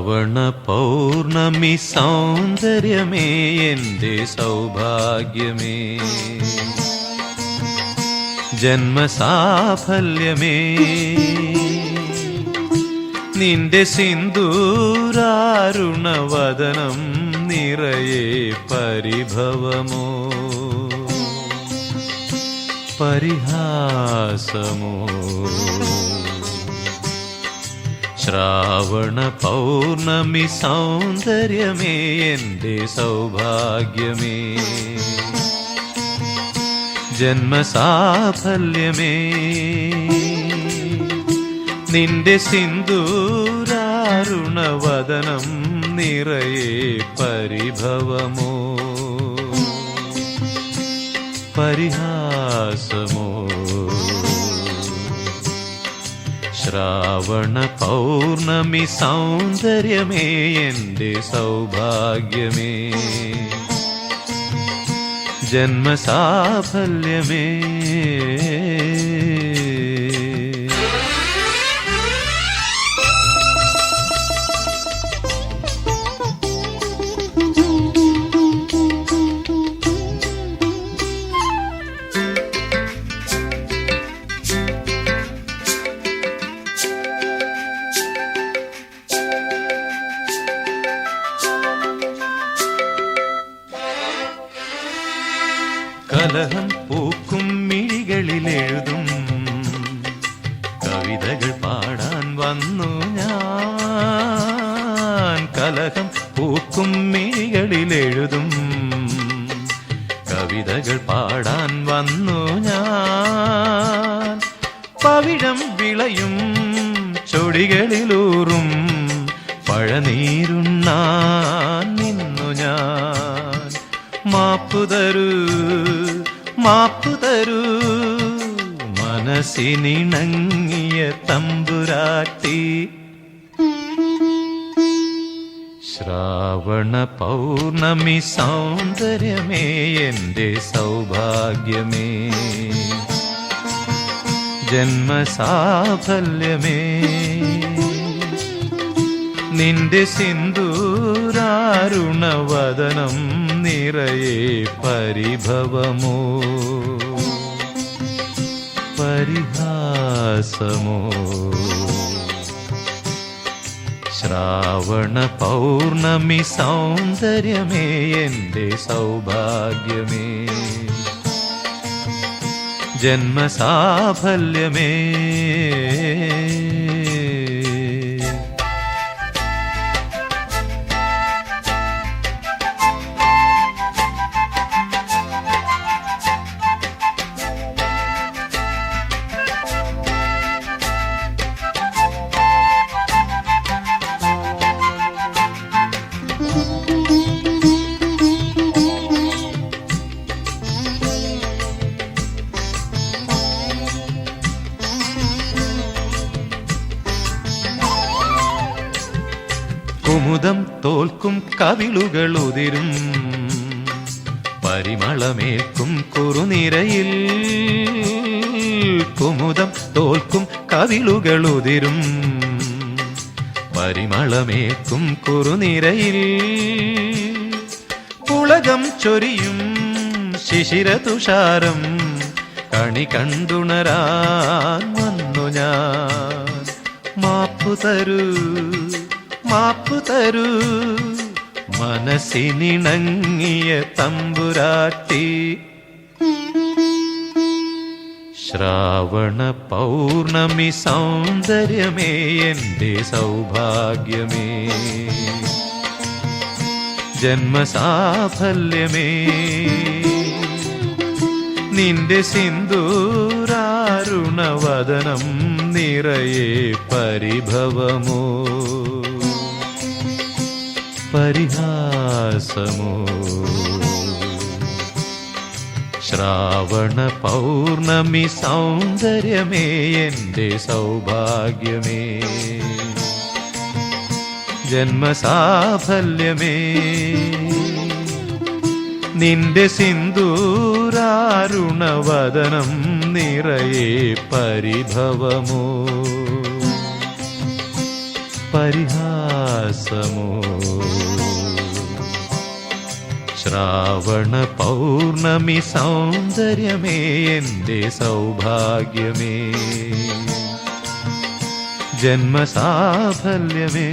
ശ്രാവണ പൗർണമി സൗന്ദര്യമേ എന്റെ സൗഭാഗ്യമേ. ജന്മസാഫല്യമേ നിന്റെ സിന്ദൂരാരുണവദനം നിറയെ പരിഭവമോ? പരിഹാസമോ? ശ്രാവണ പൗർണമി സൗന്ദര്യമേ എന്റെ സൗഭാഗ്യമേ. ജന്മസാഫല്യമേ നിന്റെ സിന്ദൂരാരുണവദനം നിറയെ പരിഭവമോ? പരിഹാസമോ? ശ്രാവണ പൗർണമി സൗന്ദര്യമേ എന്റെ സൗഭാഗ്യമേ. ജന്മസാഫല്യമേ. കലഹം പൂക്കും മിഴികളിൽ എഴുതും. കവിതകൾ പാടാൻ വന്നു ഞാൻ. കലഹം പൂക്കും മിഴികളിൽ എഴുതും. കവിതകൾ പാടാൻ വന്നു ഞാൻ. പവിഴം വിളയും ചൊടികളിലൂറും. പഴനീരുണ്ണാൻ മാപ്പു തരൂ മാപ്പു തരൂ. മനസ്സിനിണങ്ങിയ തമ്പുരാട്ടി. ശ്രാവണ പൗർണമി സൗന്ദര്യമേ എന്റെ സൗഭാഗ്യമേ. ജന്മസാഫല്യമേ. നിന്റെ സിന്ദൂരാരുണവദനം നിറയെ പരിഭവമോ? പരിഹാസമോ? ശ്രാവണ പൗർണമി സൗന്ദര്യമേ എന്റെ സൗഭാഗ്യമേ. ജന്മസാഫല്യമേ. കുമുദം തോൽക്കും കവിളുകൾ ഉതിരും. പരിമളമേൽക്കും കുറുനിരയിൽ കുമുദം തോൽക്കും കവിളുകൾ ഉതിരും. പരിമളമേൽക്കും കുറുനിരയിൽ പുളകം ചൊരിയും ശിശിരതുഷാരം. കണി കണ്ടുണരാൻ വന്നു ഞാൻ. മാപ്പു തരൂ. മാപ്പു തരൂ. മനസ്സിനിണങ്ങിയ തമ്പുരാട്ടി. ശ്രാവണ പൗർണമി സൗന്ദര്യമേ എന്റെ സൗഭാഗ്യമേ. ജന്മസാഫല്യമേ. നിന്റെ സിന്ദൂരാരുണവദനം നിറയെ പരിഭവമോ. പരിഹാസമോ? ശ്രാവണ പൗർണമി സൗന്ദര്യമേ എന്റെ സൗഭാഗ്യമേ. ജന്മസാഫല്യമേ. നിന്റെ സിന്ദൂരാരുണവദനം നിറയെ പരിഭവമോ? പരിഹാസമോ ഉല്ലാസമോ ശ്രാവണ പൗർണമി സൗന്ദര്യമേ എന്റെ സൗഭാഗ്യമേ ജന്മസാഫല്യമേ